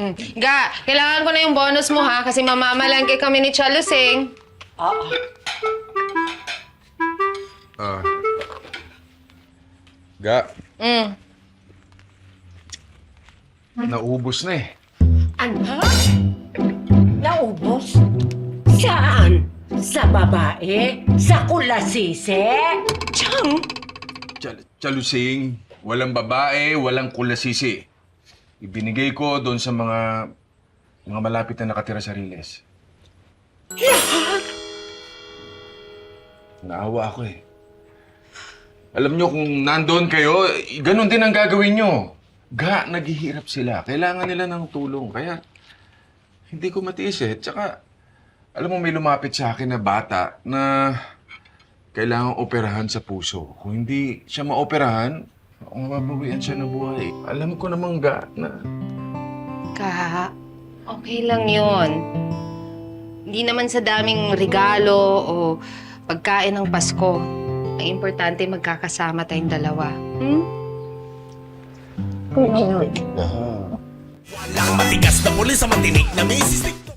Mm. Ga, kailangan ko na yung bonus mo ha kasi mamamalangke kami ni Chalusing. Oo. Ah. Ga, Mm. naubos na eh. Ano? Naubos? Saan? Sa babae? Sa kulasise? Tiyang? Chal- Chalusing, walang babae, walang kulasisi. Ibinigay ko doon sa mga mga malapit na nakatira sa Riles. Naawa ako eh. Alam nyo, kung nandoon kayo, eh, ganun din ang gagawin nyo. Ga, naghihirap sila. Kailangan nila ng tulong. Kaya, hindi ko matiis eh. Tsaka, alam mo, may lumapit sa akin na bata na kailangang operahan sa puso. Kung hindi siya maoperahan, ako mababawian siya ng buhay. Alam ko namang ga na Ka, okay lang yon. Hindi naman sa daming regalo o pagkain ng Pasko. Ang importante magkakasama tayong dalawa. Hmm? Walang matigas na pulis sa matinik na misis